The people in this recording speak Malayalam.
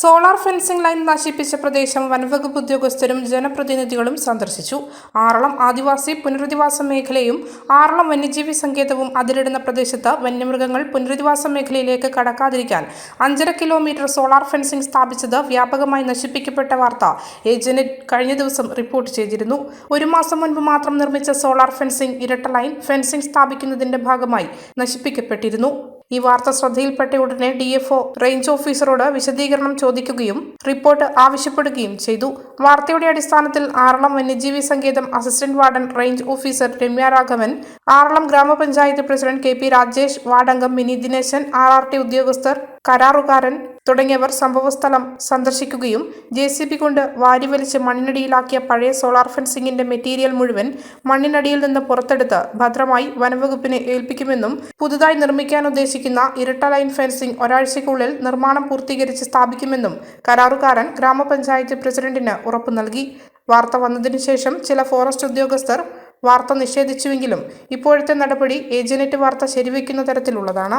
സോളാർ ഫെൻസിംഗ് ലൈൻ നശിപ്പിച്ച പ്രദേശം വനവകുപ്പ് ഉദ്യോഗസ്ഥരും ജനപ്രതിനിധികളും സന്ദർശിച്ചു. ആറളം ആദിവാസി പുനരധിവാസ മേഖലയും ആറളം വന്യജീവി സങ്കേതവും അതിരിടുന്ന പ്രദേശത്ത് വന്യമൃഗങ്ങൾ പുനരധിവാസ മേഖലയിലേക്ക് കടക്കാതിരിക്കാൻ അഞ്ചര കിലോമീറ്റർ സോളാർ ഫെൻസിംഗ് സ്ഥാപിച്ചത് വ്യാപകമായി നശിപ്പിക്കപ്പെട്ട വാർത്ത ഏജന്റ് കഴിഞ്ഞ ദിവസം റിപ്പോർട്ട് ചെയ്തിരുന്നു. ഒരു മാസം മുൻപ് മാത്രം നിർമ്മിച്ച സോളാർ ഫെൻസിംഗ് ഇരട്ട ലൈൻ ഫെൻസിംഗ് സ്ഥാപിക്കുന്നതിന്റെ ഭാഗമായി നശിപ്പിക്കപ്പെട്ടിരുന്നു. ഈ വാർത്ത ശ്രദ്ധയിൽപ്പെട്ട ഉടനെ ഡി എഫ് റേഞ്ച് ഓഫീസറോട് വിശദീകരണം ചോദിക്കുകയും റിപ്പോർട്ട് ആവശ്യപ്പെടുകയും ചെയ്തു. വാർത്തയുടെ അടിസ്ഥാനത്തിൽ ആറളം വന്യജീവി സങ്കേതം assistant warden range officer Ramya Raghavan Aralam ഗ്രാമപഞ്ചായത്ത് president K P Rajesh വാർഡംഗം Mini Dineshan R R T ഉദ്യോഗസ്ഥർ കരാറുകാരൻ തുടങ്ങിയവർ സംഭവസ്ഥലം സന്ദർശിക്കുകയും ജെ സി ബി കൊണ്ട് വാരിവലിച്ച് മണ്ണിനടിയിലാക്കിയ പഴയ സോളാർ ഫെൻസിംഗിന്റെ മെറ്റീരിയൽ മുഴുവൻ മണ്ണിനടിയിൽ നിന്ന് പുറത്തെടുത്ത് ഭദ്രമായി വനവകുപ്പിനെ ഏൽപ്പിക്കുമെന്നും പുതുതായി നിർമ്മിക്കാൻ ഉദ്ദേശിക്കുന്ന ഇരട്ട ലൈൻ ഫെൻസിംഗ് ഒരാഴ്ചയ്ക്കുള്ളിൽ നിർമ്മാണം പൂർത്തീകരിച്ച് സ്ഥാപിക്കുമെന്നും കരാറുകാരൻ ഗ്രാമപഞ്ചായത്ത് പ്രസിഡന്റിന് ഉറപ്പു നൽകി. വാർത്ത വന്നതിനു ശേഷം ചില ഫോറസ്റ്റ് ഉദ്യോഗസ്ഥർ വാർത്ത നിഷേധിച്ചുവെങ്കിലും ഇപ്പോഴത്തെ നടപടി ഏജനറ്റ് വാർത്ത ശരിവയ്ക്കുന്ന തരത്തിലുള്ളതാണ്.